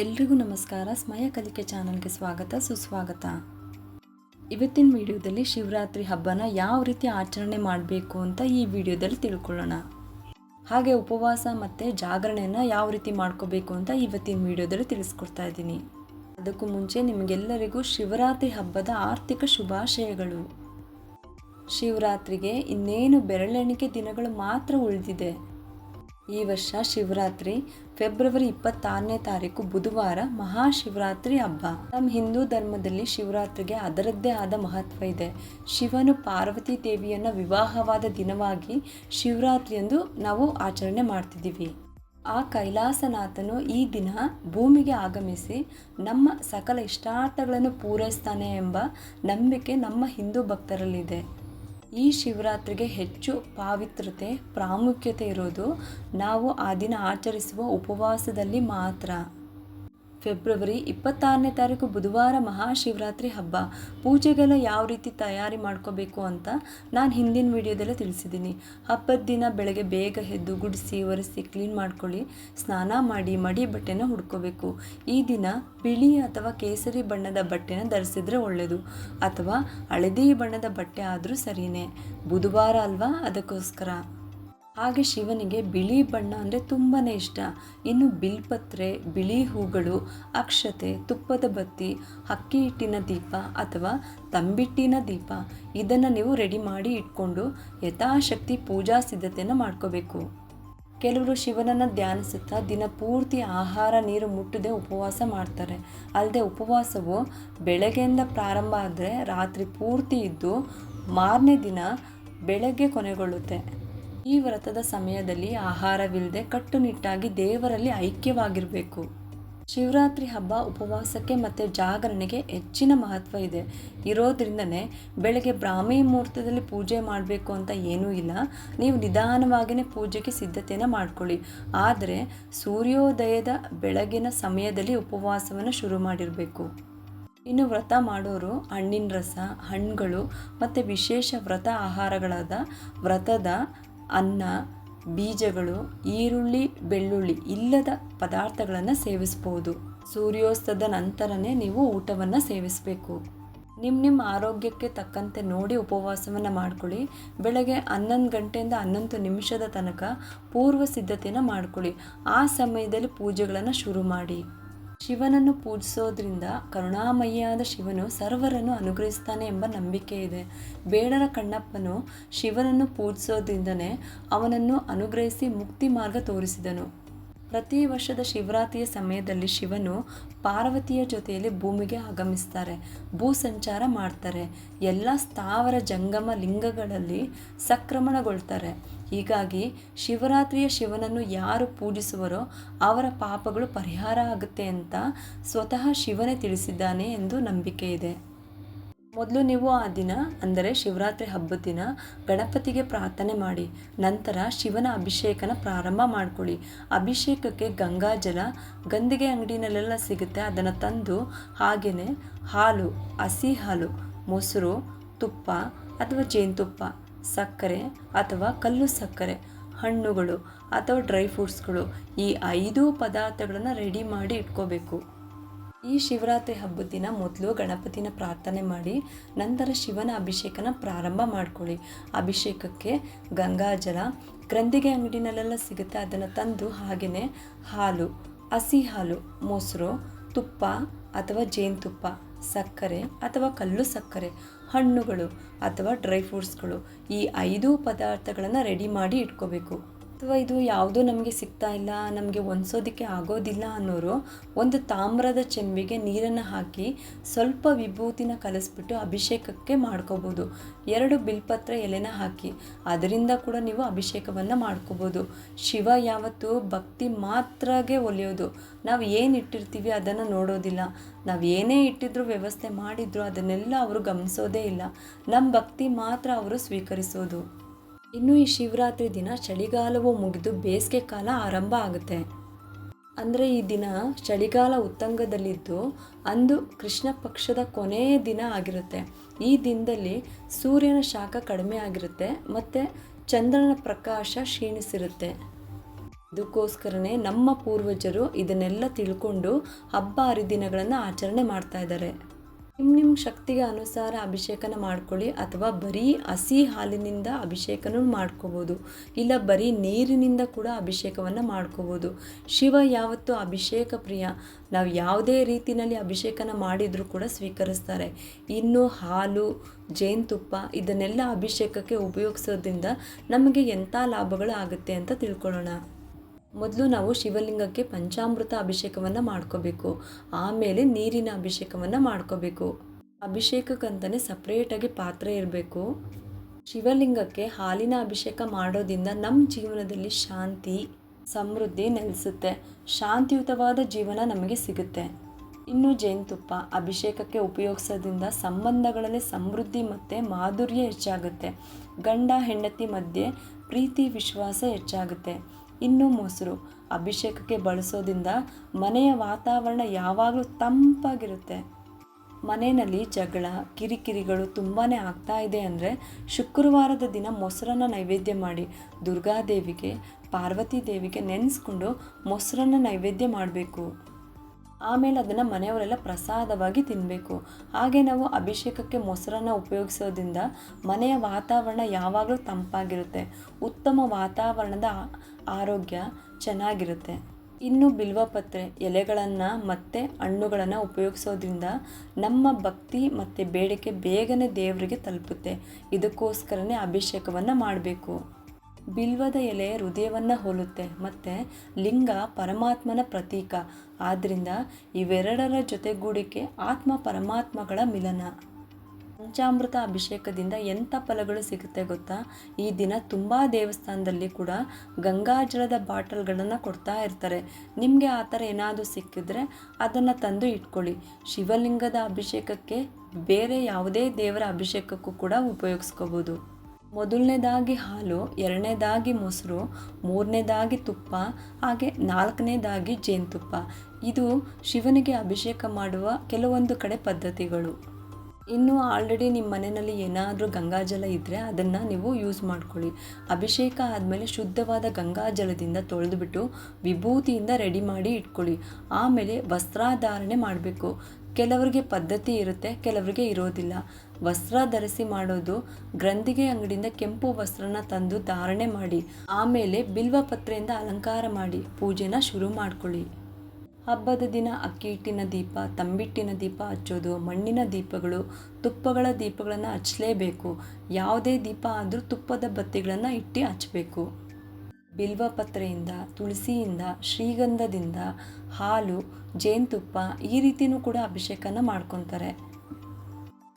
ಎಲ್ರಿಗೂ ನಮಸ್ಕಾರ. ಸ್ಮಯ ಕಲಿಕೆ ಚಾನಲ್ಗೆ ಸ್ವಾಗತ, ಸುಸ್ವಾಗತ. ಇವತ್ತಿನ ವಿಡಿಯೋದಲ್ಲಿ ಶಿವರಾತ್ರಿ ಹಬ್ಬನ ಯಾವ ರೀತಿ ಆಚರಣೆ ಮಾಡಬೇಕು ಅಂತ ಈ ವಿಡಿಯೋದಲ್ಲಿ ತಿಳ್ಕೊಳ್ಳೋಣ. ಹಾಗೆ ಉಪವಾಸ ಮತ್ತು ಜಾಗರಣೆಯನ್ನು ಯಾವ ರೀತಿ ಮಾಡ್ಕೋಬೇಕು ಅಂತ ಇವತ್ತಿನ ವಿಡಿಯೋದಲ್ಲಿ ತಿಳಿಸ್ಕೊಡ್ತಾ ಇದ್ದೀನಿ. ಅದಕ್ಕೂ ಮುಂಚೆ ನಿಮಗೆಲ್ಲರಿಗೂ ಶಿವರಾತ್ರಿ ಹಬ್ಬದ ಆರ್ಥಿಕ ಶುಭಾಶಯಗಳು. ಶಿವರಾತ್ರಿಗೆ ಇನ್ನೇನು ಬೆರಳೆಣಿಕೆ ದಿನಗಳು ಮಾತ್ರ ಉಳಿದಿದೆ. ಈ ವರ್ಷ ಶಿವರಾತ್ರಿ, ಫೆಬ್ರವರಿ ಇಪ್ಪತ್ತಾರನೇ ತಾರೀಕು ಬುಧವಾರ ಮಹಾಶಿವರಾತ್ರಿ ಹಬ್ಬ. ನಮ್ಮ ಹಿಂದೂ ಧರ್ಮದಲ್ಲಿ ಶಿವರಾತ್ರಿಗೆ ಅದರದ್ದೇ ಆದ ಮಹತ್ವ ಇದೆ. ಶಿವನು ಪಾರ್ವತಿ ದೇವಿಯನ್ನ ವಿವಾಹವಾದ ದಿನವಾಗಿ ಶಿವರಾತ್ರಿಯಂದು ನಾವು ಆಚರಣೆ ಮಾಡ್ತಿದ್ದೀವಿ. ಆ ಕೈಲಾಸನಾಥನು ಈ ದಿನ ಭೂಮಿಗೆ ಆಗಮಿಸಿ ನಮ್ಮ ಸಕಲ ಇಷ್ಟಾರ್ಥಗಳನ್ನು ಪೂರೈಸ್ತಾನೆ ಎಂಬ ನಂಬಿಕೆ ನಮ್ಮ ಹಿಂದೂ ಭಕ್ತರಲ್ಲಿದೆ. ಈ ಶಿವರಾತ್ರಿಗೆ ಹೆಚ್ಚು ಪಾವಿತ್ರತೆ ಪ್ರಾಮುಖ್ಯತೆ ಇರೋದು ನಾವು ಆ ದಿನ ಆಚರಿಸುವ ಉಪವಾಸದಲ್ಲಿ ಮಾತ್ರ. ಫೆಬ್ರವರಿ ಇಪ್ಪತ್ತಾರನೇ ತಾರೀಕು ಬುಧವಾರ ಮಹಾಶಿವರಾತ್ರಿ ಹಬ್ಬ. ಪೂಜೆಗೆಲ್ಲ ಯಾವ ರೀತಿ ತಯಾರಿ ಮಾಡ್ಕೋಬೇಕು ಅಂತ ನಾನು ಹಿಂದಿನ ವಿಡಿಯೋದಲ್ಲೇ ತಿಳಿಸಿದ್ದೀನಿ. ಹಬ್ಬದ ದಿನ ಬೆಳಗ್ಗೆ ಬೇಗ ಎದ್ದು ಗುಡಿಸಿ, ಒರೆಸಿ, ಕ್ಲೀನ್ ಮಾಡ್ಕೊಳ್ಳಿ, ಸ್ನಾನ ಮಾಡಿ, ಮಡಿ ಬಟ್ಟೆನ ಹುಡ್ಕೋಬೇಕು ಈ ದಿನ ಬಿಳಿ ಅಥವಾ ಕೇಸರಿ ಬಣ್ಣದ ಬಟ್ಟೆನ ಧರಿಸಿದ್ರೆ ಒಳ್ಳೆಯದು ಅಥವಾ ಹಳದಿ ಬಣ್ಣದ ಬಟ್ಟೆ ಆದರೂ ಸರಿಯೇ ಬುಧವಾರ ಅಲ್ವಾ? ಅದಕ್ಕೋಸ್ಕರ. ಹಾಗೆ ಶಿವನಿಗೆ ಬಿಳಿ ಬಣ್ಣ ಅಂದರೆ ತುಂಬಾ ಇಷ್ಟ. ಇನ್ನು ಬಿಲ್ಪತ್ರೆ, ಬಿಳಿ ಹೂಗಳು, ಅಕ್ಷತೆ, ತುಪ್ಪದ ಬತ್ತಿ ಅಕ್ಕಿ ಹಿಟ್ಟಿನ ದೀಪ ಅಥವಾ ತಂಬಿಟ್ಟಿನ ದೀಪ, ಇದನ್ನು ನೀವು ರೆಡಿ ಮಾಡಿ ಇಟ್ಕೊಂಡು ಯಥಾಶಕ್ತಿ ಪೂಜಾ ಸಿದ್ಧತೆಯನ್ನು ಮಾಡ್ಕೋಬೇಕು. ಕೆಲವರು ಶಿವನನ್ನು ಧ್ಯಾನಿಸುತ್ತಾ ದಿನ ಪೂರ್ತಿ ಆಹಾರ, ನೀರು ಮುಟ್ಟದೆ ಉಪವಾಸ ಮಾಡ್ತಾರೆ. ಅಲ್ಲದೆ ಉಪವಾಸವು ಬೆಳಗ್ಗೆಯಿಂದ ಪ್ರಾರಂಭ ಆದರೆ ರಾತ್ರಿ ಪೂರ್ತಿ ಇದ್ದು ಮಾರನೇ ದಿನ ಬೆಳಗ್ಗೆ ಕೊನೆಗೊಳ್ಳುತ್ತೆ. ಈ ವ್ರತದ ಸಮಯದಲ್ಲಿ ಆಹಾರವಿಲ್ಲದೆ ಕಟ್ಟುನಿಟ್ಟಾಗಿ ದೇವರಲ್ಲಿ ಐಕ್ಯವಾಗಿರಬೇಕು. ಶಿವರಾತ್ರಿ ಹಬ್ಬ ಉಪವಾಸಕ್ಕೆ ಮತ್ತು ಜಾಗರಣೆಗೆ ಹೆಚ್ಚಿನ ಮಹತ್ವ ಇದೆ. ಇರೋದ್ರಿಂದನೇ ಬೆಳಗ್ಗೆ ಬ್ರಾಹ್ಮಿ ಮುಹೂರ್ತದಲ್ಲಿ ಪೂಜೆ ಮಾಡಬೇಕು ಅಂತ ಏನೂ ಇಲ್ಲ. ನೀವು ನಿಧಾನವಾಗಿಯೇ ಪೂಜೆಗೆ ಸಿದ್ಧತೆಯನ್ನು ಮಾಡ್ಕೊಳ್ಳಿ. ಆದರೆ ಸೂರ್ಯೋದಯದ ಬೆಳಗಿನ ಸಮಯದಲ್ಲಿ ಉಪವಾಸವನ್ನು ಶುರು ಮಾಡಿರಬೇಕು. ಇನ್ನು ವ್ರತ ಮಾಡೋರು ಹಣ್ಣಿನ ರಸ, ಹಣ್ಣುಗಳು ಮತ್ತು ವಿಶೇಷ ವ್ರತ ಆಹಾರಗಳಾದ ವ್ರತದ ಅನ್ನ, ಬೀಜಗಳು, ಈರುಳ್ಳಿ, ಬೆಳ್ಳುಳ್ಳಿ ಇಲ್ಲದ ಪದಾರ್ಥಗಳನ್ನು ಸೇವಿಸ್ಬೋದು. ಸೂರ್ಯೋಸ್ತದ ನಂತರನೇ ನೀವು ಊಟವನ್ನು ಸೇವಿಸಬೇಕು. ನಿಮ್ಮ ನಿಮ್ಮ ಆರೋಗ್ಯಕ್ಕೆ ತಕ್ಕಂತೆ ನೋಡಿ ಉಪವಾಸವನ್ನು ಮಾಡ್ಕೊಳ್ಳಿ. ಬೆಳಗ್ಗೆ ಹನ್ನೊಂದು ಗಂಟೆಯಿಂದ ಹನ್ನೊಂದು ನಿಮಿಷದ ತನಕ ಪೂರ್ವ ಸಿದ್ಧತೆಯನ್ನು ಮಾಡ್ಕೊಳ್ಳಿ. ಆ ಸಮಯದಲ್ಲಿ ಪೂಜೆಗಳನ್ನು ಶುರು ಮಾಡಿ. ಶಿವನನ್ನು ಪೂಜಿಸೋದ್ರಿಂದ ಕರುಣಾಮಯಿಯಾದ ಶಿವನು ಸರ್ವರನ್ನು ಅನುಗ್ರಹಿಸ್ತಾನೆ ಎಂಬ ನಂಬಿಕೆ ಇದೆ. ಬೇಡರ ಕಣ್ಣಪ್ಪನು ಶಿವನನ್ನು ಪೂಜಿಸೋದ್ರಿಂದನೇ ಅವನನ್ನು ಅನುಗ್ರಹಿಸಿ ಮುಕ್ತಿ ಮಾರ್ಗ ತೋರಿಸಿದನು. ಪ್ರತಿ ವರ್ಷದ ಶಿವರಾತ್ರಿಯ ಸಮಯದಲ್ಲಿ ಶಿವನು ಪಾರ್ವತಿಯ ಜೊತೆಯಲ್ಲಿ ಭೂಮಿಗೆ ಆಗಮಿಸ್ತಾರೆ, ಭೂ ಸಂಚಾರ ಮಾಡ್ತಾರೆ, ಎಲ್ಲ ಸ್ಥಾವರ ಜಂಗಮ ಲಿಂಗಗಳಲ್ಲಿ ಸಕ್ರಮಣಗೊಳ್ತಾರೆ. ಹೀಗಾಗಿ ಶಿವರಾತ್ರಿಯ ಶಿವನನ್ನು ಯಾರು ಪೂಜಿಸುವರೋ ಅವರ ಪಾಪಗಳು ಪರಿಹಾರ ಆಗುತ್ತೆ ಅಂತ ಸ್ವತಃ ಶಿವನೇ ತಿಳಿಸಿದ್ದಾನೆ ಎಂದು ನಂಬಿಕೆ ಇದೆ. ಮೊದಲು ನೀವು ಆ ದಿನ, ಅಂದರೆ ಶಿವರಾತ್ರಿ ಹಬ್ಬದ ದಿನ, ಗಣಪತಿಗೆ ಪ್ರಾರ್ಥನೆ ಮಾಡಿ. ನಂತರ ಶಿವನ ಅಭಿಷೇಕನ ಪ್ರಾರಂಭ ಮಾಡ್ಕೊಳ್ಳಿ. ಅಭಿಷೇಕಕ್ಕೆ ಗಂಗಾಜಲ ಗಂದಿಗೆ ಅಂಗಡಿನಲ್ಲೆಲ್ಲ ಸಿಗುತ್ತೆ. ಅದನ್ನು ತಂದು ಹಾಗೆಯೇ ಹಾಲು, ಹಸಿ ಹಾಲು, ಮೊಸರು, ತುಪ್ಪ ಅಥವಾ ಜೇನುತುಪ್ಪ ಸಕ್ಕರೆ ಅಥವಾ ಕಲ್ಲು ಸಕ್ಕರೆ, ಹಣ್ಣುಗಳು ಅಥವಾ ಡ್ರೈ ಫ್ರೂಟ್ಸ್ಗಳು ಈ ಐದು ಪದಾರ್ಥಗಳನ್ನು ರೆಡಿ ಮಾಡಿ ಇಟ್ಕೋಬೇಕು. ಈ ಶಿವರಾತ್ರಿ ಹಬ್ಬದ ದಿನ ಮೊದಲು ಗಣಪತಿನ ಪ್ರಾರ್ಥನೆ ಮಾಡಿ, ನಂತರ ಶಿವನ ಅಭಿಷೇಕನ ಪ್ರಾರಂಭ ಮಾಡ್ಕೊಳ್ಳಿ. ಅಭಿಷೇಕಕ್ಕೆ ಗಂಗಾಜಲ ಗ್ರಂಥಿಗೆ ಅಂಗಡಿನಲ್ಲೆಲ್ಲ ಸಿಗುತ್ತೆ. ಅದನ್ನು ತಂದು ಹಾಗೆಯೇ ಹಾಲು, ಹಸಿ ಹಾಲು, ಮೊಸರು, ತುಪ್ಪ ಅಥವಾ ಜೇನುತುಪ್ಪ ಸಕ್ಕರೆ ಅಥವಾ ಕಲ್ಲು ಸಕ್ಕರೆ, ಹಣ್ಣುಗಳು ಅಥವಾ ಡ್ರೈ ಫ್ರೂಟ್ಸ್ಗಳು ಈ ಐದು ಪದಾರ್ಥಗಳನ್ನು ರೆಡಿ ಮಾಡಿ ಇಟ್ಕೋಬೇಕು. ಅಥವಾ ಇದು ಯಾವುದೂ ನಮಗೆ ಸಿಗ್ತಾ ಇಲ್ಲ, ನಮಗೆ ಹೊಂದ್ಸೋದಕ್ಕೆ ಆಗೋದಿಲ್ಲ ಅನ್ನೋರು ಒಂದು ತಾಮ್ರದ ಚೆಂಬಿಗೆ ನೀರನ್ನು ಹಾಕಿ ಸ್ವಲ್ಪ ವಿಭೂತಿನ ಕಲಿಸ್ಬಿಟ್ಟು ಅಭಿಷೇಕಕ್ಕೆ ಮಾಡ್ಕೋಬೋದು. ಎರಡು ಬಿಲ್ಪತ್ರ ಎಲೆನ ಹಾಕಿ ಅದರಿಂದ ಕೂಡ ನೀವು ಅಭಿಷೇಕವನ್ನು ಮಾಡ್ಕೋಬೋದು. ಶಿವ ಯಾವತ್ತು ಭಕ್ತಿ ಮಾತ್ರಗೆ ಒಲಿಯೋದು. ನಾವು ಏನು ಇಟ್ಟಿರ್ತೀವಿ ಅದನ್ನು ನೋಡೋದಿಲ್ಲ. ನಾವು ಏನೇ ಇಟ್ಟಿದ್ರು ವ್ಯವಸ್ಥೆ ಮಾಡಿದ್ರು ಅದನ್ನೆಲ್ಲ ಅವರು ಗಮನಿಸೋದೇ ಇಲ್ಲ. ನಮ್ಮ ಭಕ್ತಿ ಮಾತ್ರ ಅವರು ಸ್ವೀಕರಿಸೋದು. ಇನ್ನು ಈ ಶಿವರಾತ್ರಿ ದಿನ ಚಳಿಗಾಲವು ಮುಗಿದು ಬೇಸಿಗೆ ಕಾಲ ಆರಂಭ ಆಗುತ್ತೆ. ಅಂದರೆ ಈ ದಿನ ಚಳಿಗಾಲ ಉತ್ತಂಗದಲ್ಲಿದ್ದು ಅಂದು ಕೃಷ್ಣ ಪಕ್ಷದ ಕೊನೆಯ ದಿನ ಆಗಿರುತ್ತೆ. ಈ ದಿನದಲ್ಲಿ ಸೂರ್ಯನ ಶಾಖ ಕಡಿಮೆ ಆಗಿರುತ್ತೆ ಮತ್ತು ಚಂದ್ರನ ಪ್ರಕಾಶ ಕ್ಷೀಣಿಸಿರುತ್ತೆ. ಇದಕ್ಕೋಸ್ಕರನೇ ನಮ್ಮ ಪೂರ್ವಜರು ಇದನ್ನೆಲ್ಲ ತಿಳ್ಕೊಂಡು ಹಬ್ಬ ಹರಿದಿನಗಳನ್ನು ಆಚರಣೆ ಮಾಡ್ತಾ ಇದ್ದಾರೆ. ನಿಮ್ಮ ನಿಮ್ಮ ಶಕ್ತಿಗೆ ಅನುಸಾರ ಅಭಿಷೇಕನ ಮಾಡ್ಕೊಳ್ಳಿ ಅಥವಾ ಬರೀ ಹಸಿ ಹಾಲಿನಿಂದ ಅಭಿಷೇಕನೂ ಮಾಡ್ಕೋಬೋದು. ಇಲ್ಲ ಬರೀ ನೀರಿನಿಂದ ಕೂಡ ಅಭಿಷೇಕವನ್ನು ಮಾಡ್ಕೋಬೋದು. ಶಿವ ಯಾವತ್ತೂ ಅಭಿಷೇಕ ಪ್ರಿಯ. ನಾವು ಯಾವುದೇ ರೀತಿಯಲ್ಲಿ ಅಭಿಷೇಕನ ಮಾಡಿದರೂ ಕೂಡ ಸ್ವೀಕರಿಸ್ತಾರೆ. ಇನ್ನು ಹಾಲು, ಜೇನುತುಪ್ಪ ಇದನ್ನೆಲ್ಲ ಅಭಿಷೇಕಕ್ಕೆ ಉಪಯೋಗಿಸೋದ್ರಿಂದ ನಮಗೆ ಎಂಥ ಲಾಭಗಳು ಆಗುತ್ತೆ ಅಂತ ತಿಳ್ಕೊಳ್ಳೋಣ. ಮೊದಲು ನಾವು ಶಿವಲಿಂಗಕ್ಕೆ ಪಂಚಾಮೃತ ಅಭಿಷೇಕವನ್ನು ಮಾಡ್ಕೋಬೇಕು. ಆಮೇಲೆ ನೀರಿನ ಅಭಿಷೇಕವನ್ನು ಮಾಡ್ಕೋಬೇಕು. ಅಭಿಷೇಕಕ್ಕಂತಲೇ ಸಪ್ರೇಟಾಗಿ ಪಾತ್ರೆ ಇರಬೇಕು. ಶಿವಲಿಂಗಕ್ಕೆ ಹಾಲಿನ ಅಭಿಷೇಕ ಮಾಡೋದ್ರಿಂದ ನಮ್ಮ ಜೀವನದಲ್ಲಿ ಶಾಂತಿ, ಸಮೃದ್ಧಿ ನೆಲೆಸುತ್ತೆ. ಶಾಂತಿಯುತವಾದ ಜೀವನ ನಮಗೆ ಸಿಗುತ್ತೆ. ಇನ್ನು ಜೇನುತುಪ್ಪ ಅಭಿಷೇಕಕ್ಕೆ ಉಪಯೋಗಿಸೋದ್ರಿಂದ ಸಂಬಂಧಗಳಲ್ಲಿ ಸಮೃದ್ಧಿ ಮತ್ತು ಮಾಧುರ್ಯ ಹೆಚ್ಚಾಗುತ್ತೆ. ಗಂಡ, ಹೆಂಡತಿ ಮಧ್ಯೆ ಪ್ರೀತಿ, ವಿಶ್ವಾಸ ಹೆಚ್ಚಾಗುತ್ತೆ. ಇನ್ನು ಮೊಸರು. ಅಭಿಷೇಕಕ್ಕೆ ಬಳಸೋದಿಂದ ಮನೆಯ ವಾತಾವರಣ ಯಾವಾಗಲೂ ತಂಪಾಗಿರುತ್ತೆ. ಮನೆಯಲ್ಲಿ ಜಗಳ, ಕಿರಿಕಿರಿಗಳು ತುಂಬಾ ಆಗ್ತಾ ಇದೆ ಅಂದರೆ ಶುಕ್ರವಾರದ ದಿನ ಮೊಸರನ್ನು ನೈವೇದ್ಯ ಮಾಡಿ, ದುರ್ಗಾದೇವಿಗೆ, ಪಾರ್ವತಿ ದೇವಿಗೆ ನೆನೆಸ್ಕೊಂಡು ಮೊಸರನ್ನು ನೈವೇದ್ಯ ಮಾಡಬೇಕು. ಆಮೇಲೆ ಅದನ್ನು ಮನೆಯವರೆಲ್ಲ ಪ್ರಸಾದವಾಗಿ ತಿನ್ನಬೇಕು ಹಾಗೆ ನಾವು ಅಭಿಷೇಕಕ್ಕೆ ಮೊಸರನ್ನು ಉಪಯೋಗಿಸೋದ್ರಿಂದ ಮನೆಯ ವಾತಾವರಣ ಯಾವಾಗಲೂ ತಂಪಾಗಿರುತ್ತೆ. ಉತ್ತಮ ವಾತಾವರಣದ ಆರೋಗ್ಯ ಚೆನ್ನಾಗಿರುತ್ತೆ. ಇನ್ನು ಬಿಲ್ವಪತ್ರೆ ಎಲೆಗಳನ್ನು ಮತ್ತು ಹಣ್ಣುಗಳನ್ನು ಉಪಯೋಗಿಸೋದ್ರಿಂದ ನಮ್ಮ ಭಕ್ತಿ ಮತ್ತು ಬೇಡಿಕೆ ಬೇಗನೆ ದೇವರಿಗೆ ತಲುಪುತ್ತೆ. ಇದಕ್ಕೋಸ್ಕರನೇ ಅಭಿಷೇಕವನ್ನು ಮಾಡಬೇಕು. ಬಿಲ್ವದ ಎಲೆ ಹೃದಯವನ್ನು ಹೋಲುತ್ತೆ ಮತ್ತು ಲಿಂಗ ಪರಮಾತ್ಮನ ಪ್ರತೀಕ. ಆದ್ದರಿಂದ ಇವೆರಡರ ಜೊತೆಗೂಡಿಕೆ ಆತ್ಮ ಪರಮಾತ್ಮಗಳ ಮಿಲನ. ಪಂಚಾಮೃತ ಅಭಿಷೇಕದಿಂದ ಎಂಥ ಫಲಗಳು ಸಿಗುತ್ತೆ ಗೊತ್ತಾ? ಈ ದಿನ ತುಂಬ ದೇವಸ್ಥಾನದಲ್ಲಿ ಕೂಡ ಗಂಗಾಜಲದ ಬಾಟಲ್ಗಳನ್ನು ಕೊಡ್ತಾ ಇರ್ತಾರೆ. ನಿಮಗೆ ಆ ಥರ ಏನಾದರೂ ಸಿಕ್ಕಿದ್ರೆ ಅದನ್ನು ತಂದು ಇಟ್ಕೊಳ್ಳಿ. ಶಿವಲಿಂಗದ ಅಭಿಷೇಕಕ್ಕೆ ಬೇರೆ ಯಾವುದೇ ದೇವರ ಅಭಿಷೇಕಕ್ಕೂ ಕೂಡ ಉಪಯೋಗಿಸ್ಕೋಬೋದು. ಮೊದಲನೇದಾಗಿ ಹಾಲು, ಎರಡನೇದಾಗಿ ಮೊಸರು, ಮೂರನೇದಾಗಿ ತುಪ್ಪ, ಹಾಗೆ ನಾಲ್ಕನೇದಾಗಿ ಜೇನುತುಪ್ಪ. ಇದು ಶಿವನಿಗೆ ಅಭಿಷೇಕ ಮಾಡುವ ಕೆಲವೊಂದು ಕಡೆ ಪದ್ಧತಿಗಳು. ಇನ್ನು ಆಲ್ರೆಡಿ ನಿಮ್ಮ ಮನೆಯಲ್ಲಿ ಏನಾದರೂ ಗಂಗಾಜಲ ಇದ್ದರೆ ಅದನ್ನು ನೀವು ಯೂಸ್ ಮಾಡ್ಕೊಳ್ಳಿ. ಅಭಿಷೇಕ ಆದಮೇಲೆ ಶುದ್ಧವಾದ ಗಂಗಾಜಲದಿಂದ ತೊಳೆದುಬಿಟ್ಟು ವಿಭೂತಿಯಿಂದ ರೆಡಿ ಮಾಡಿ ಇಟ್ಕೊಳ್ಳಿ. ಆಮೇಲೆ ವಸ್ತ್ರಧಾರಣೆ ಮಾಡಬೇಕು. ಕೆಲವರಿಗೆ ಪದ್ಧತಿ ಇರುತ್ತೆ, ಕೆಲವರಿಗೆ ಇರೋದಿಲ್ಲ. ವಸ್ತ್ರ ಧರಿಸಿ ಮಾಡೋದು ಗ್ರಂಥಿಗೆ ಅಂಗಡಿಯಿಂದ ಕೆಂಪು ವಸ್ತ್ರನ ತಂದು ಧಾರಣೆ ಮಾಡಿ, ಆಮೇಲೆ ಬಿಲ್ವಪತ್ರೆಯಿಂದ ಅಲಂಕಾರ ಮಾಡಿ, ಪೂಜೆನ ಶುರು ಮಾಡ್ಕೊಳ್ಳಿ. ಹಬ್ಬದ ದಿನ ಅಕ್ಕಿ ಹಿಟ್ಟಿನ ದೀಪ, ತಂಬಿಟ್ಟಿನ ದೀಪ ಹಚ್ಚೋದು, ಮಣ್ಣಿನ ದೀಪಗಳು, ತುಪ್ಪಗಳ ದೀಪಗಳನ್ನು ಹಚ್ಚಲೇಬೇಕು. ಯಾವುದೇ ದೀಪ ಆದರೂ ತುಪ್ಪದ ಬತ್ತಿಗಳನ್ನು ಇಟ್ಟು ಹಚ್ಚಬೇಕು. ಬಿಲ್ವಪತ್ರೆಯಿಂದ, ತುಳಸಿಯಿಂದ, ಶ್ರೀಗಂಧದಿಂದ ಹಾಲು, ಜೇನುತುಪ್ಪ ಈ ರೀತಿಯೂ ಕೂಡ ಅಭಿಷೇಕನ ಮಾಡ್ಕೊತಾರೆ.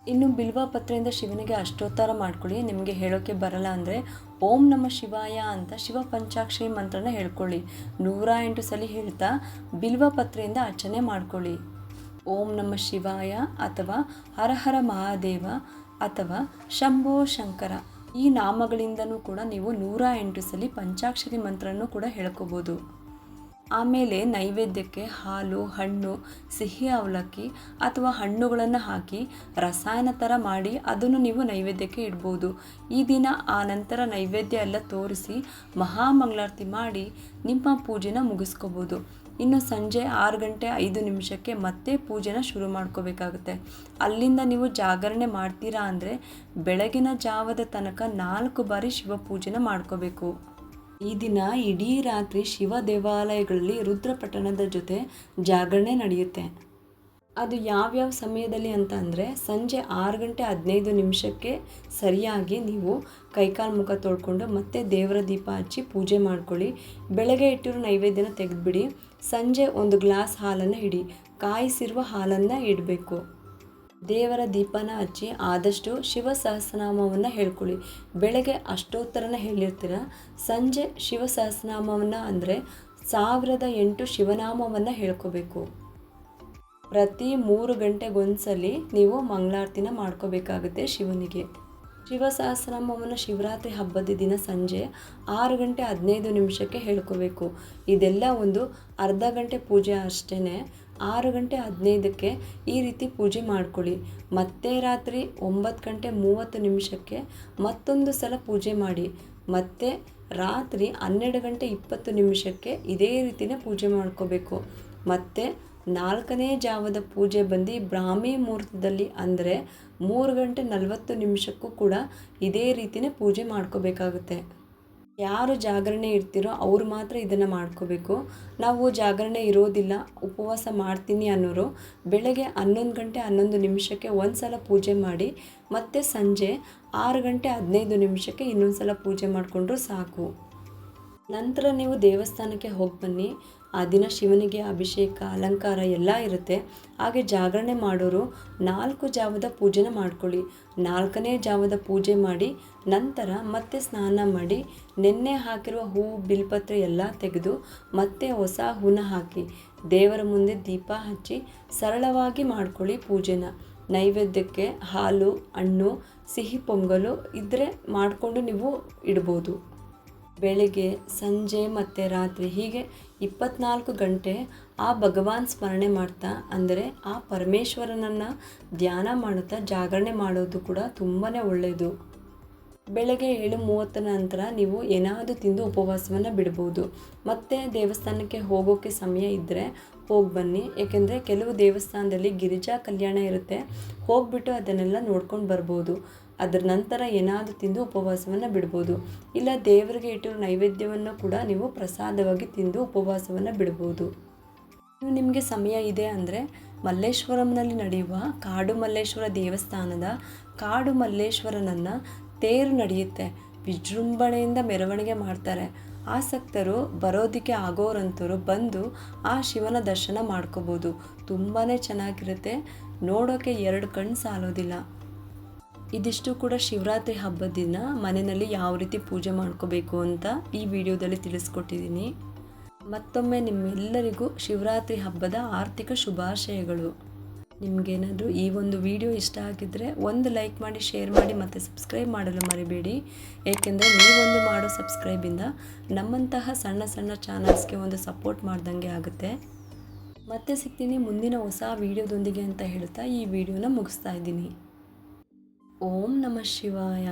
ಇನ್ನು ಬಿಲ್ವ ಪತ್ರೆಯಿಂದ ಶಿವನಿಗೆ ಅಷ್ಟೋತ್ತರ ಮಾಡ್ಕೊಳ್ಳಿ. ನಿಮಗೆ ಹೇಳೋಕ್ಕೆ ಬರಲ್ಲ ಅಂದರೆ ಓಂ ನಮ್ಮ ಶಿವಾಯ ಅಂತ ಶಿವ ಪಂಚಾಕ್ಷರಿ ಮಂತ್ರನ ಹೇಳ್ಕೊಳ್ಳಿ. ನೂರ ಎಂಟು ಸಲ ಹೇಳ್ತಾ ಬಿಲ್ವ ಪತ್ರೆಯಿಂದ ಅರ್ಚನೆ ಮಾಡ್ಕೊಳ್ಳಿ. ಓಂ ನಮ್ಮ ಶಿವಾಯ ಅಥವಾ ಹರ ಹರ ಮಹಾದೇವ ಅಥವಾ ಶಂಭೋ ಶಂಕರ ಈ ನಾಮಗಳಿಂದನೂ ಕೂಡ ನೀವು ನೂರ ಎಂಟು ಸಲ ಪಂಚಾಕ್ಷರಿ ಮಂತ್ರನೂ ಕೂಡ ಹೇಳ್ಕೋಬೋದು. ಆಮೇಲೆ ನೈವೇದ್ಯಕ್ಕೆ ಹಾಲು, ಹಣ್ಣು, ಸಿಹಿ ಅವಲಕ್ಕಿ ಅಥವಾ ಹಣ್ಣುಗಳನ್ನು ಹಾಕಿ ರಸಾಯನ ಥರ ಮಾಡಿ ಅದನ್ನು ನೀವು ನೈವೇದ್ಯಕ್ಕೆ ಇಡ್ಬೋದು. ಈ ದಿನ ಆ ನಂತರ ನೈವೇದ್ಯ ಎಲ್ಲ ತೋರಿಸಿ ಮಹಾಮಂಗಳಾರತಿ ಮಾಡಿ ನಿಮ್ಮ ಪೂಜೆನ ಮುಗಿಸ್ಕೋಬೋದು. ಇನ್ನು ಸಂಜೆ ಆರು ಗಂಟೆ ಐದು ನಿಮಿಷಕ್ಕೆ ಮತ್ತೆ ಪೂಜೆನ ಶುರು ಮಾಡ್ಕೋಬೇಕಾಗುತ್ತೆ. ಅಲ್ಲಿಂದ ನೀವು ಜಾಗರಣೆ ಮಾಡ್ತೀರಾ ಅಂದರೆ ಬೆಳಗಿನ ಜಾವದ ತನಕ ನಾಲ್ಕು ಬಾರಿ ಶಿವ ಪೂಜೆನ ಮಾಡ್ಕೋಬೇಕು. ಈ ದಿನ ಇಡೀ ರಾತ್ರಿ ಶಿವ ದೇವಾಲಯಗಳಲ್ಲಿ ರುದ್ರಪಟ್ಟಣದ ಜೊತೆ ಜಾಗರಣೆ ನಡೆಯುತ್ತೆ. ಅದು ಯಾವ್ಯಾವ ಸಮಯದಲ್ಲಿ ಅಂತ ಅಂದರೆ ಸಂಜೆ ಆರು ಗಂಟೆ ಹದಿನೈದು ನಿಮಿಷಕ್ಕೆ ಸರಿಯಾಗಿ ನೀವು ಕೈಕಾಲು ಮುಖ ತೊಳ್ಕೊಂಡು ಮತ್ತೆ ದೇವರ ದೀಪ ಹಚ್ಚಿ ಪೂಜೆ ಮಾಡ್ಕೊಳ್ಳಿ. ಬೆಳಗ್ಗೆ ಇಟ್ಟಿರೋ ನೈವೇದ್ಯನ ತೆಗೆದುಬಿಡಿ. ಸಂಜೆ ಒಂದು ಗ್ಲಾಸ್ ಹಾಲನ್ನು ಇಡಿ. ಕಾಯಿಸಿರುವ ಹಾಲನ್ನು ಇಡಬೇಕು. ದೇವರ ದೀಪನ ಹಚ್ಚಿ ಆದಷ್ಟು ಶಿವ ಸಹಸ್ರನಾಮವನ್ನು ಹೇಳ್ಕೊಳ್ಳಿ. ಬೆಳಗ್ಗೆ ಅಷ್ಟೋತ್ತರನ ಹೇಳಿರ್ತೀರ? ಸಂಜೆ ಶಿವ ಸಹಸ್ರನಾಮವನ್ನು ಅಂದರೆ ಸಾವಿರದ ಎಂಟು ಶಿವನಾಮವನ್ನು ಹೇಳ್ಕೋಬೇಕು. ಪ್ರತಿ ಮೂರು ಗಂಟೆಗೊಂದ್ಸಲಿ ನೀವು ಮಂಗಳಾರತಿನ ಮಾಡ್ಕೋಬೇಕಾಗುತ್ತೆ ಶಿವನಿಗೆ. ಶಿವ ಸಹಸ್ರನಾಮವನ್ನು ಶಿವರಾತ್ರಿ ಹಬ್ಬದ ದಿನ ಸಂಜೆ ಆರು ಗಂಟೆ ಹದಿನೈದು ನಿಮಿಷಕ್ಕೆ ಹೇಳ್ಕೋಬೇಕು. ಇದೆಲ್ಲ ಒಂದು ಅರ್ಧ ಗಂಟೆ ಪೂಜೆ ಅಷ್ಟೇ ಆರು ಗಂಟೆ ಹದಿನೈದಕ್ಕೆ ಈ ರೀತಿ ಪೂಜೆ ಮಾಡ್ಕೊಳ್ಳಿ. ಮತ್ತೆ ರಾತ್ರಿ ಒಂಬತ್ತು ಗಂಟೆ ಮೂವತ್ತು ನಿಮಿಷಕ್ಕೆ ಮತ್ತೊಂದು ಸಲ ಪೂಜೆ ಮಾಡಿ. ಮತ್ತೆ ರಾತ್ರಿ ಹನ್ನೆರಡು ಗಂಟೆ ಇಪ್ಪತ್ತು ನಿಮಿಷಕ್ಕೆ ಇದೇ ರೀತಿನೇ ಪೂಜೆ ಮಾಡ್ಕೋಬೇಕು. ಮತ್ತು ನಾಲ್ಕನೇ ಜಾವದ ಪೂಜೆ ಬಂದು ಬ್ರಾಹ್ಮಿ ಮುಹೂರ್ತದಲ್ಲಿ ಅಂದರೆ ಮೂರು ಗಂಟೆ ನಲವತ್ತು ನಿಮಿಷಕ್ಕೂ ಕೂಡ ಇದೇ ರೀತಿನೇ ಪೂಜೆ ಮಾಡ್ಕೋಬೇಕಾಗುತ್ತೆ. ಯಾರು ಜಾಗರಣೆ ಇರ್ತೀರೋ ಅವ್ರು ಮಾತ್ರ ಇದನ್ನು ಮಾಡ್ಕೋಬೇಕು. ನಾವು ಜಾಗರಣೆ ಇರೋದಿಲ್ಲ, ಉಪವಾಸ ಮಾಡ್ತೀನಿ ಅನ್ನೋರು ಬೆಳಗ್ಗೆ ಹನ್ನೊಂದು ಗಂಟೆ ಹನ್ನೊಂದು ನಿಮಿಷಕ್ಕೆ ಒಂದು ಸಲ ಪೂಜೆ ಮಾಡಿ, ಮತ್ತು ಸಂಜೆ ಆರು ಗಂಟೆ ಹದಿನೈದು ನಿಮಿಷಕ್ಕೆ ಇನ್ನೊಂದು ಸಲ ಪೂಜೆ ಮಾಡಿಕೊಂಡ್ರು ಸಾಕು. ನಂತರ ನೀವು ದೇವಸ್ಥಾನಕ್ಕೆ ಹೋಗಿ ಬನ್ನಿ. ಆ ದಿನ ಶಿವನಿಗೆ ಅಭಿಷೇಕ, ಅಲಂಕಾರ ಎಲ್ಲ ಇರುತ್ತೆ. ಹಾಗೆ ಜಾಗರಣೆ ಮಾಡೋರು ನಾಲ್ಕು ಜಾವದ ಪೂಜೆನ ಮಾಡ್ಕೊಳ್ಳಿ. ನಾಲ್ಕನೇ ಜಾವದ ಪೂಜೆ ಮಾಡಿ, ನಂತರ ಮತ್ತೆ ಸ್ನಾನ ಮಾಡಿ, ನೆನ್ನೆ ಹಾಕಿರುವ ಹೂವು, ಬಿಲ್ಪತ್ರೆ ಎಲ್ಲ ತೆಗೆದು ಮತ್ತೆ ಹೊಸ ಹೂನ ಹಾಕಿ, ದೇವರ ಮುಂದೆ ದೀಪ ಹಚ್ಚಿ ಸರಳವಾಗಿ ಮಾಡ್ಕೊಳ್ಳಿ ಪೂಜೆನ. ನೈವೇದ್ಯಕ್ಕೆ ಹಾಲು, ಹಣ್ಣು, ಸಿಹಿ, ಪೊಂಗಲು ಇದ್ದರೆ ಮಾಡಿಕೊಂಡು ನೀವು ಇಡ್ಬೋದು. ಬೆಳಿಗ್ಗೆ, ಸಂಜೆ ಮತ್ತು ರಾತ್ರಿ ಹೀಗೆ ಇಪ್ಪತ್ನಾಲ್ಕು ಗಂಟೆ ಆ ಭಗವಾನ್ ಸ್ಮರಣೆ ಮಾಡ್ತಾ, ಅಂದರೆ ಆ ಪರಮೇಶ್ವರನನ್ನು ಧ್ಯಾನ ಮಾಡುತ್ತಾ, ಜಾಗರಣೆ ಮಾಡೋದು ಕೂಡ ತುಂಬಾ ಒಳ್ಳೆಯದು ಬೆಳಗ್ಗೆ ಏಳು ಮೂವತ್ತರ ನಂತರ ನೀವು ಏನಾದರೂ ತಿಂದು ಉಪವಾಸವನ್ನು ಬಿಡ್ಬೋದು. ಮತ್ತೆ ದೇವಸ್ಥಾನಕ್ಕೆ ಹೋಗೋಕ್ಕೆ ಸಮಯ ಇದ್ದರೆ ಹೋಗಿ ಬನ್ನಿ. ಏಕೆಂದರೆ ಕೆಲವು ದೇವಸ್ಥಾನದಲ್ಲಿ ಗಿರಿಜಾ ಕಲ್ಯಾಣ ಇರುತ್ತೆ. ಹೋಗ್ಬಿಟ್ಟು ಅದನ್ನೆಲ್ಲ ನೋಡ್ಕೊಂಡು ಬರ್ಬೋದು. ಅದರ ನಂತರ ಏನಾದರೂ ತಿಂದು ಉಪವಾಸವನ್ನು ಬಿಡ್ಬೋದು. ಇಲ್ಲ ದೇವರಿಗೆ ಇಟ್ಟಿರೋ ನೈವೇದ್ಯವನ್ನು ಕೂಡ ನೀವು ಪ್ರಸಾದವಾಗಿ ತಿಂದು ಉಪವಾಸವನ್ನು ಬಿಡ್ಬೋದು. ನಿಮಗೆ ಸಮಯ ಇದೆ ಅಂದರೆ ಮಲ್ಲೇಶ್ವರಂನಲ್ಲಿ ನಡೆಯುವ ಕಾಡು ಮಲ್ಲೇಶ್ವರ ದೇವಸ್ಥಾನದ ಕಾಡು ಮಲ್ಲೇಶ್ವರನನ್ನು ತೇರು ನಡೆಯುತ್ತೆ. ವಿಜೃಂಭಣೆಯಿಂದ ಮೆರವಣಿಗೆ ಮಾಡ್ತಾರೆ. ಆಸಕ್ತರು ಬರೋದಕ್ಕೆ ಆಗೋರಂತರು ಬಂದು ಆ ಶಿವನ ದರ್ಶನ ಮಾಡ್ಕೋಬೋದು. ತುಂಬಾ ಚೆನ್ನಾಗಿರುತ್ತೆ. ನೋಡೋಕ್ಕೆ ಎರಡು ಕಣ್ಣು ಸಾಲೋದಿಲ್ಲ. ಇದಿಷ್ಟು ಕೂಡ ಶಿವರಾತ್ರಿ ಹಬ್ಬದ ದಿನ ಮನೆಯಲ್ಲಿ ಯಾವ ರೀತಿ ಪೂಜೆ ಮಾಡ್ಕೋಬೇಕು ಅಂತ ಈ ವಿಡಿಯೋದಲ್ಲಿ ತಿಳಿಸ್ಕೊಟ್ಟಿದ್ದೀನಿ. ಮತ್ತೊಮ್ಮೆ ನಿಮ್ಮೆಲ್ಲರಿಗೂ ಶಿವರಾತ್ರಿ ಹಬ್ಬದ ಆರ್ಥಿಕ ಶುಭಾಶಯಗಳು. ನಿಮಗೇನಾದರೂ ಈ ಒಂದು ವಿಡಿಯೋ ಇಷ್ಟ ಆಗಿದ್ದರೆ ಒಂದು ಲೈಕ್ ಮಾಡಿ, ಶೇರ್ ಮಾಡಿ ಮತ್ತು ಸಬ್ಸ್ಕ್ರೈಬ್ ಮಾಡಲು ಮರಿಬೇಡಿ. ಏಕೆಂದರೆ ನೀವೊಂದು ಮಾಡೋ ಸಬ್ಸ್ಕ್ರೈಬಿಂದ ನಮ್ಮಂತಹ ಸಣ್ಣ ಸಣ್ಣ ಚಾನಲ್ಸ್ಗೆ ಒಂದು ಸಪೋರ್ಟ್ ಮಾಡ್ದಂಗೆ ಆಗುತ್ತೆ. ಮತ್ತೆ ಸಿಗ್ತೀನಿ ಮುಂದಿನ ಹೊಸ ವಿಡಿಯೋದೊಂದಿಗೆ ಅಂತ ಹೇಳ್ತಾ ಈ ವಿಡಿಯೋನ ಮುಗಿಸ್ತಾ ಇದ್ದೀನಿ. ಓಂ ನಮಃ ಶಿವಾಯ